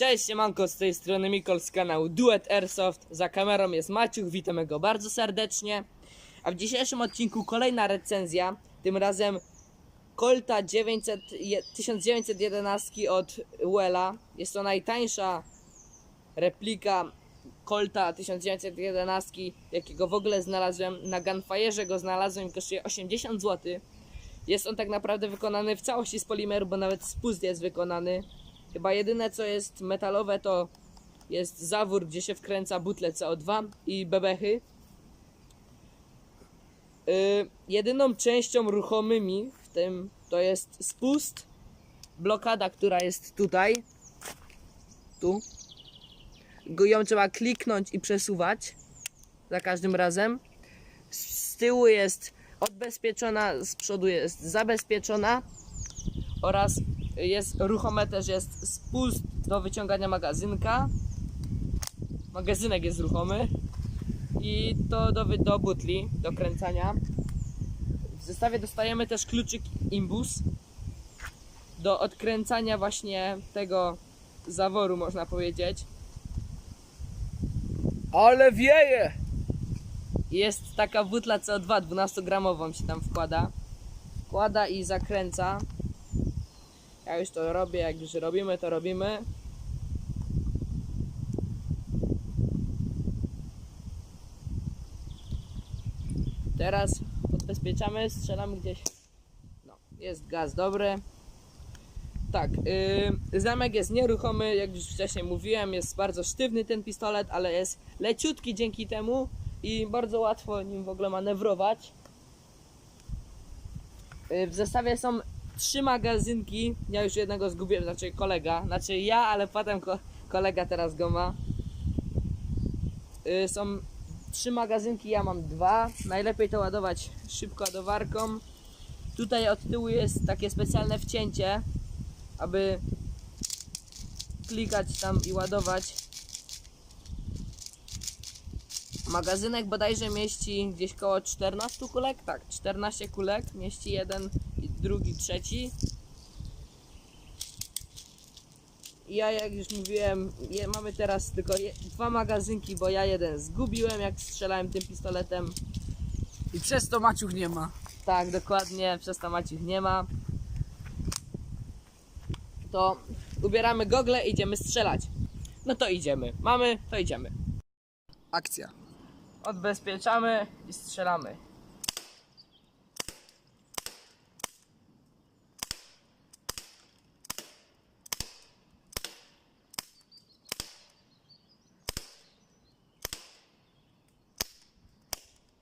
Cześć, siemanko, z tej strony Mikol z kanału Duet Airsoft. Za kamerą jest Maciuch, witamy go bardzo serdecznie. A w dzisiejszym odcinku kolejna recenzja, tym razem Colta 900, je- 1911 od Wella. Jest to najtańsza replika Colta 1911, jakiego w ogóle znalazłem. Na Gunfire'ze go znalazłem i kosztuje 80 zł. Jest on tak naprawdę wykonany w całości z polimeru, bo nawet spust jest wykonany. Chyba jedyne co jest metalowe to jest zawór, gdzie się wkręca butle CO2 i bebechy. Yy, jedyną częścią ruchomymi w tym to jest spust, blokada, która jest tutaj. Tu. Ją trzeba kliknąć i przesuwać za każdym razem. Z tyłu jest odbezpieczona, z przodu jest zabezpieczona oraz jest ruchome też jest spust do wyciągania magazynka. Magazynek jest ruchomy i to do, do butli, do kręcania. W zestawie dostajemy też kluczyk imbus do odkręcania właśnie tego zaworu, można powiedzieć. Ale wieje! Jest taka butla CO2 12-gramową się tam wkłada. Wkłada i zakręca. Ja już to robię, jak już robimy, to robimy. Teraz odbezpieczamy, strzelamy gdzieś. No, jest gaz dobry. Tak, yy, zamek jest nieruchomy, jak już wcześniej mówiłem, jest bardzo sztywny ten pistolet, ale jest leciutki dzięki temu i bardzo łatwo nim w ogóle manewrować. Yy, w zestawie są trzy magazynki, ja już jednego zgubiłem, znaczy kolega, znaczy ja, ale potem ko kolega teraz go ma. Yy, są trzy magazynki, ja mam dwa. Najlepiej to ładować szybko ładowarką. Tutaj od tyłu jest takie specjalne wcięcie, aby klikać tam i ładować. Magazynek bodajże mieści gdzieś koło 14 kulek, tak, 14 kulek, mieści jeden, drugi, trzeci. Ja jak już mówiłem, je, mamy teraz tylko je, dwa magazynki, bo ja jeden zgubiłem jak strzelałem tym pistoletem. I przez to Maciuch nie ma. Tak, dokładnie, przez to Maciuch nie ma. To ubieramy gogle i idziemy strzelać. No to idziemy. Mamy, to idziemy. Akcja. Odbezpieczamy i strzelamy.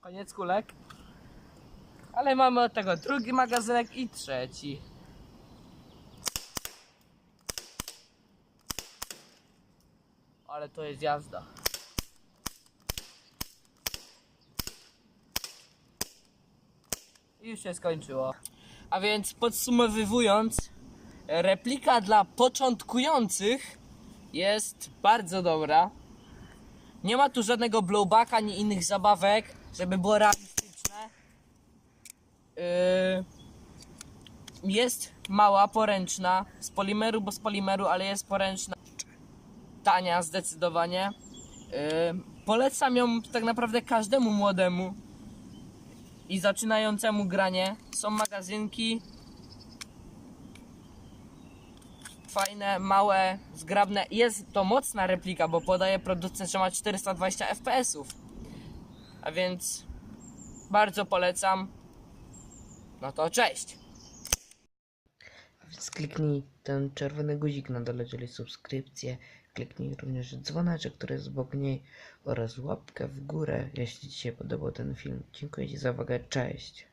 Koniec kulek. Ale mamy od tego drugi magazynek i trzeci. Ale to jest jazda. I już się skończyło. A więc podsumowywując, replika dla początkujących jest bardzo dobra. Nie ma tu żadnego blowbacka ani innych zabawek, żeby było realistyczne. Yy, jest mała, poręczna, z polimeru, bo z polimeru, ale jest poręczna. Tania zdecydowanie. Yy, polecam ją tak naprawdę każdemu młodemu i zaczynającemu granie. Są magazynki fajne, małe, zgrabne. Jest to mocna replika, bo podaje producent, że ma 420 fps. A więc bardzo polecam. No to cześć! A więc kliknij ten czerwony guzik na dole, czyli subskrypcję. Kliknij również dzwoneczek, który jest obok niej oraz łapkę w górę, jeśli Ci się podobał ten film. Dziękuję Ci za uwagę, cześć!